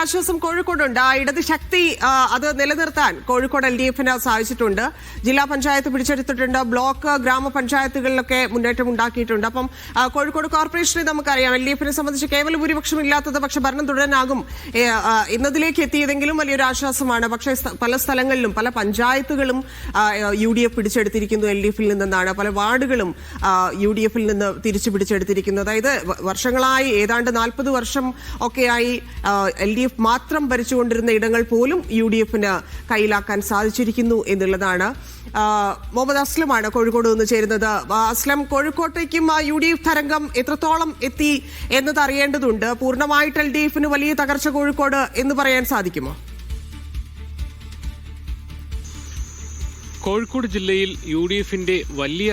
ആശ്വാസം കോഴിക്കോടുണ്ട്. ആ ഇടത് ശക്തി അത് നിലനിർത്താൻ കോഴിക്കോട് എൽ ഡി എഫിന് സാധിച്ചിട്ടുണ്ട്. ജില്ലാ പഞ്ചായത്ത് പിടിച്ചെടുത്തിട്ടുണ്ട്. ബ്ലോക്ക് ഗ്രാമപഞ്ചായത്തുകളിലൊക്കെ മുന്നേറ്റം ഉണ്ടാക്കിയിട്ടുണ്ട്. അപ്പം കോഴിക്കോട് കോർപ്പറേഷനെ നമുക്കറിയാം. എൽ ഡി എഫിനെ സംബന്ധിച്ച് കേവല ഭൂരിപക്ഷം ഇല്ലാത്തത് പക്ഷെ ഭരണം തുടരാനാകും. ഇന്നതിലേക്ക് എത്തിയതെങ്കിലും വലിയൊരു ആശ്വാസമാണ്. പക്ഷേ പല സ്ഥലങ്ങളിലും പല പഞ്ചായത്തുകളും യു ഡി എഫ് പിടിച്ചെടുത്തിരിക്കുന്നു എൽ ഡി എഫിൽ നിന്നാണ് പല വാർഡുകളും യു ഡി എഫിൽ നിന്ന് തിരിച്ചു പിടിച്ചെടുത്തിരിക്കുന്നു. അതായത് വർഷങ്ങളായി ഏതാണ്ട് നാൽപ്പത് വർഷം ഒക്കെയായി എൽ ഡി എഫ് മാത്രം ഭരിച്ചുകൊണ്ടിരുന്ന ഇടങ്ങൾ പോലും യു ഡി എഫിന് കയ്യിലാക്കാൻ സാധിച്ചിരിക്കുന്നു എന്നുള്ളതാണ്. മുഹമ്മദ് അസ്ലമാണ് കോഴിക്കോട് നിന്ന് ചേരുന്നത്. അസ്ലം കോഴിക്കോട്ടേക്കും യു ഡി എഫ് തരംഗം എത്രത്തോളം എത്തി എന്നത് അറിയേണ്ടതുണ്ട്. പൂർണമായിട്ട് എൽ ഡി എഫിന് വലിയ തകർച്ച കോഴിക്കോട് എന്ന് പറയാൻ സാധിക്കുമോ? കോഴിക്കോട് ജില്ലയിൽ യു ഡി എഫിന്റെ വലിയ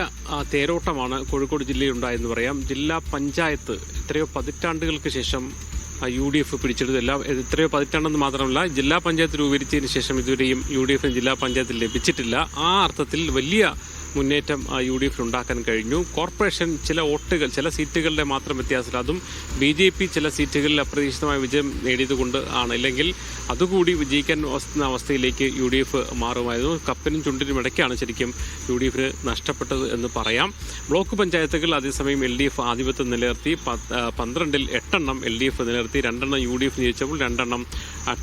തേരോട്ടമാണ് കോഴിക്കോട് ജില്ലയിൽ ഉണ്ടായെന്ന് പറയാം. ജില്ലാ പഞ്ചായത്ത് എത്രയോ പതിറ്റാണ്ടുകൾക്ക് ശേഷം യു ഡി എഫ് പിടിച്ചെടുത്തു എല്ലാം എത്രയോ പതിറ്റാണ്ടെന്ന് മാത്രമല്ല ജില്ലാ പഞ്ചായത്ത് രൂപീകരിച്ചതിന് ശേഷം ഇതുവരെയും യു ഡി എഫിന് ജില്ലാ പഞ്ചായത്തിൽ ലഭിച്ചിട്ടില്ല. ആ അർത്ഥത്തിൽ വലിയ മുന്നേറ്റം യു ഡി എഫിന് ഉണ്ടാക്കാൻ കഴിഞ്ഞു. കോർപ്പറേഷൻ ചില വോട്ടുകൾ ചില സീറ്റുകളുടെ മാത്രം വ്യത്യാസത്തിൽ അതും ബി ജെ പി ചില സീറ്റുകളിൽ അപ്രതീക്ഷിതമായ വിജയം നേടിയതുകൊണ്ട് ആണ്. ഇല്ലെങ്കിൽ അതുകൂടി വിജയിക്കാൻ വസ്തുന്ന അവസ്ഥയിലേക്ക് യു ഡി എഫ് മാറുമായിരുന്നു. കപ്പിനും ചുണ്ടിനും ഇടയ്ക്കാണ് ശരിക്കും യു ഡി എഫിന് നഷ്ടപ്പെട്ടത് എന്ന് പറയാം. ബ്ലോക്ക് പഞ്ചായത്തുകൾ അതേസമയം എൽ ഡി എഫ് ആധിപത്യം നിലനിർത്തി പന്ത്രണ്ടിൽ എട്ടെണ്ണം എൽ ഡി എഫ് നിലനിർത്തി. രണ്ടെണ്ണം യു ഡി എഫ് ജയിച്ചപ്പോൾ രണ്ടെണ്ണം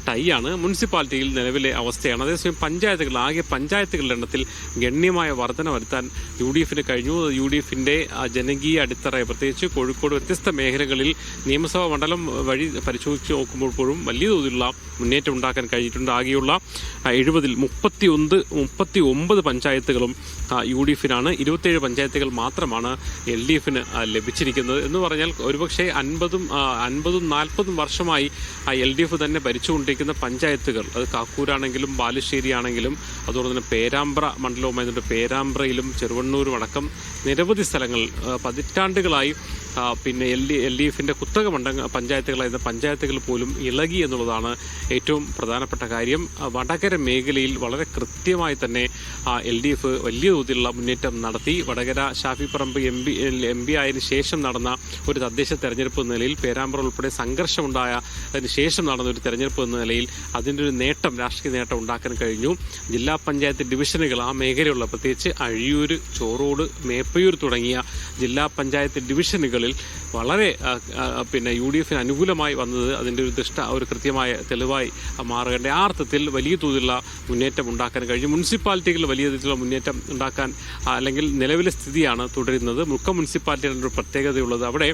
ടൈ ആണ് മുനിസിപ്പാലിറ്റിയിൽ നിലവിലെ അവസ്ഥയാണ്. അതേസമയം പഞ്ചായത്തുകൾ ആകെ പഞ്ചായത്തുകളുടെ എണ്ണത്തിൽ ഗണ്യമായ വർധന വരുത്താൻ യു ഡി എഫിന് കഴിഞ്ഞു. യു ഡി എഫിന്റെ ജനകീയ അടിത്തറ പ്രത്യേകിച്ച് കോഴിക്കോട് വ്യത്യസ്ത മേഖലകളിൽ നിയമസഭാ മണ്ഡലം വഴി പരിശോധിച്ച് നോക്കുമ്പോൾ പോലും വലിയ തോതിലുള്ള മുന്നേറ്റം ഉണ്ടാക്കാൻ കഴിഞ്ഞിട്ടുണ്ട്. ആകെയുള്ള എഴുപതിൽ മുപ്പത്തി ഒന്ന് മുപ്പത്തി ഒമ്പത് പഞ്ചായത്തുകളും യു ഡി എഫിനാണ് ഇരുപത്തേഴ് പഞ്ചായത്തുകൾ മാത്രമാണ് എൽ ഡി എഫിന് ലഭിച്ചിരിക്കുന്നത്. എന്ന് പറഞ്ഞാൽ ഒരുപക്ഷെ അൻപതും അൻപതും നാൽപ്പതും വർഷമായി എൽ ഡി എഫ് തന്നെ ഭരിച്ചുകൊണ്ടിരിക്കുന്ന പഞ്ചായത്തുകൾ അത് കാക്കൂരാണെങ്കിലും ബാലുശ്ശേരി ആണെങ്കിലും അതുപോലെ തന്നെ പേരാമ്പ്ര മണ്ഡലവുമായതുകൊണ്ട് പേരാമ്പ്രയിലും ചെറുവണ്ണൂരും അടക്കം നിരവധി സ്ഥലങ്ങൾ പതിറ്റാണ്ടുകളായി പിന്നെ എൽ ഡി എൽ ഡി എഫിന്റെ കുത്തക മണ്ഡ പഞ്ചായത്തുകളായിരുന്ന പഞ്ചായത്തുകൾ പോലും ഇളകി എന്നുള്ളതാണ് ഏറ്റവും പ്രധാനപ്പെട്ട കാര്യം. വടകര മേഖലയിൽ വളരെ കൃത്യമായി തന്നെ എൽ ഡി എഫ് വലിയ തോതിലുള്ള മുന്നേറ്റം നടത്തി. വടകര ഷാഫി പറമ്പ് എം പി എം പി ആയതിനു ശേഷം നടന്ന ഒരു തദ്ദേശ തെരഞ്ഞെടുപ്പ് എന്ന നിലയിൽ പേരാമ്പ്ര ഉൾപ്പെടെ സംഘർഷമുണ്ടായ അതിന് ശേഷം നടന്ന ഒരു തെരഞ്ഞെടുപ്പ് എന്ന നിലയിൽ അതിന്റെ ഒരു നേട്ടം രാഷ്ട്രീയ നേട്ടം ഉണ്ടാക്കാൻ കഴിഞ്ഞു. ജില്ലാ പഞ്ചായത്ത് ഡിവിഷനുകൾ ആ മേഖലയുള്ള പ്രത്യേകിച്ച് അഴിയൂർ ചോറോട് മേപ്പയൂർ തുടങ്ങിയ ജില്ലാ പഞ്ചായത്ത് ഡിവിഷനുകളിൽ വളരെ പിന്നെ യു ഡി എഫിന് അനുകൂലമായി വന്നത് അതിന്റെ ഒരു ദൃഷ്ട ഒരു കൃത്യമായ തെളിവായി മാറുകയുണ്ട് ആ അർത്ഥത്തിൽ വലിയ തോതിലുള്ള മുന്നേറ്റം ഉണ്ടാക്കാൻ കഴിഞ്ഞു മുനിസിപ്പാലിറ്റികളിൽ വലിയ തോതിലുള്ള മുന്നേറ്റം ഉണ്ടാക്കാൻ അല്ലെങ്കിൽ നിലവിലെ സ്ഥിതിയാണ് തുടരുന്നത്. മുക്ക മുനിസിപ്പാലിറ്റിയുടെ ഒരു പ്രത്യേകതയുള്ളത് അവിടെ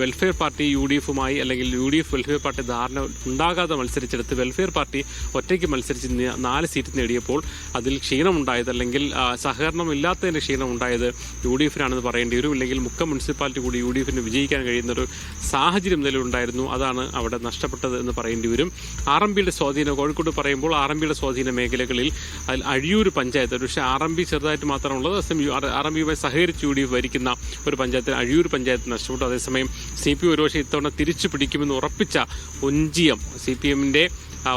വെൽഫെയർ പാർട്ടി യു ഡി എഫുമായി അല്ലെങ്കിൽ U D F welfare party ധാരണ ഉണ്ടാകാതെ മത്സരിച്ചെടുത്ത് വെൽഫെയർ പാർട്ടി ഒറ്റയ്ക്ക് മത്സരിച്ച് നാല് സീറ്റ് നേടിയപ്പോൾ അതിൽ ക്ഷീണമുണ്ടായത് അല്ലെങ്കിൽ ആ, സഹകരണം ഇല്ലാത്തതിന്റെ ക്ഷീണം ഉണ്ടായത് യു ഡി എഫിനാണെന്ന് പറയേണ്ടി വരും. ഇല്ലെങ്കിൽ മുക്ക മുനിസിപ്പാലിറ്റി കൂടി യു ഡി എഫിന് വിജയിക്കാൻ കഴിയുന്ന ഒരു സാഹചര്യം നിലവിലുണ്ടായിരുന്നു അതാണ് അവിടെ നഷ്ടപ്പെട്ടത് എന്ന് പറയേണ്ടി വരും. ആർ എം പിയുടെ സ്വാധീനം കോഴിക്കോട് പറയുമ്പോൾ ആർ എം പിയുടെ സ്വാധീന മേഖലകളിൽ അതിൽ അഴിയൂർ പഞ്ചായത്ത് പക്ഷേ ആർ എം പി ചെറുതായിട്ട് മാത്രമുള്ളത് അതേസമയം ആർ എം പിയുമായി സഹകരിച്ച് യു ഡി എഫ് ഭരിക്കുന്ന ഒരു പഞ്ചായത്തിൽ അഴിയൂർ പഞ്ചായത്ത് നഷ്ടപ്പെട്ടു. അതേസമയം സി പി ഒരുപക്ഷെ ഇത്തവണ തിരിച്ചു പിടിക്കുമെന്ന് ഉറപ്പിച്ച ഒഞ്ചിയം സി പി എമ്മിന്റെ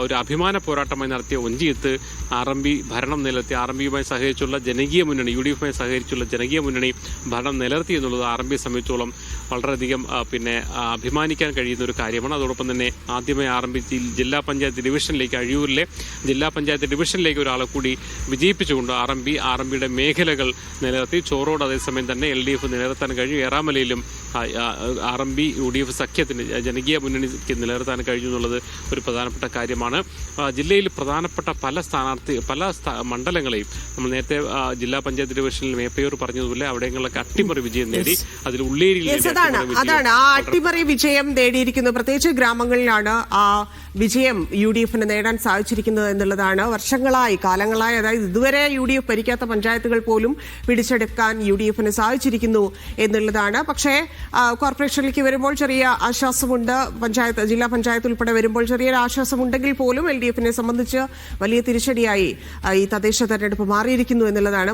ഒരു അഭിമാന പോരാട്ടമായി നടത്തിയ ഒഞ്ചിയത്ത് ആർ എം പി ഭരണം നിലനിർത്തി ആർ എം പിയുമായി സഹകരിച്ചുള്ള ജനകീയ മുന്നണി യു ഡി എഫുമായി സഹകരിച്ചുള്ള ജനകീയ മുന്നണി ഭരണം നിലനിർത്തി എന്നുള്ളത് ആർ എം പിയെ സംബന്ധിച്ചോളം വളരെയധികം പിന്നെ അഭിമാനിക്കാൻ കഴിയുന്ന ഒരു കാര്യമാണ്. അതോടൊപ്പം തന്നെ ആദ്യമായി ആർ എം പി ജില്ലാ പഞ്ചായത്ത് ഡിവിഷനിലേക്ക് അഴിയൂരിലെ ജില്ലാ പഞ്ചായത്ത് ഡിവിഷനിലേക്ക് ഒരാളെ കൂടി വിജയിപ്പിച്ചുകൊണ്ട് R M P R M പിയുടെ മേഖലകൾ നിലനിർത്തി. ചോറോട് അതേസമയം തന്നെ എൽ ഡി എഫ് നിലനിർത്താൻ കഴിഞ്ഞു ഏറാമലയിലും R M B U D F സഖ്യത്തിന് ജനകീയ മുന്നണിക്ക് നിലനിർത്താൻ കഴിഞ്ഞു എന്നുള്ളത് ഒരു പ്രധാനപ്പെട്ട കാര്യമാണ്. ജില്ലയിൽ പ്രധാനപ്പെട്ട പല സ്ഥാനാർത്ഥി പല മണ്ഡലങ്ങളെയും നമ്മൾ നേരത്തെ ജില്ലാ പഞ്ചായത്ത് ഡിവിഷനിൽ മേപ്പയൂർ പറഞ്ഞതുപോലെ അവിടെങ്ങളിലൊക്കെ അട്ടിമറി വിജയം നേടി അതിൽ ഉള്ളേരിയിൽ യെസ് അതാണ് അതാണ്. ആ അട്ടിമറി വിജയം നേടിയിരിക്കുന്നു പ്രത്യേകിച്ച് ഗ്രാമങ്ങളിലാണ് ആ വിജയം യു ഡി എഫിന് നേടാൻ സാധിച്ചിരിക്കുന്നത് എന്നുള്ളതാണ് വർഷങ്ങളായി കാലങ്ങളായി. അതായത് ഇതുവരെ യു ഡി എഫ് ഭരിക്കാത്ത പഞ്ചായത്തുകൾ പോലും പിടിച്ചെടുക്കാൻ യു ഡി എഫിന് സാധിച്ചിരിക്കുന്നു എന്നുള്ളതാണ്. പക്ഷേ കോർപ്പറേഷനിലേക്ക് വരുമ്പോൾ ചെറിയ ആശ്വാസമുണ്ട്. പഞ്ചായത്ത് ജില്ലാ പഞ്ചായത്ത് ഉൾപ്പെടെ വരുമ്പോൾ ചെറിയൊരു ആശ്വാസമുണ്ടെങ്കിൽ പോലും എൽ ഡി എഫിനെ സംബന്ധിച്ച് വലിയ തിരിച്ചടിയായി ഈ തദ്ദേശ തെരഞ്ഞെടുപ്പ് മാറിയിരിക്കുന്നു എന്നുള്ളതാണ്.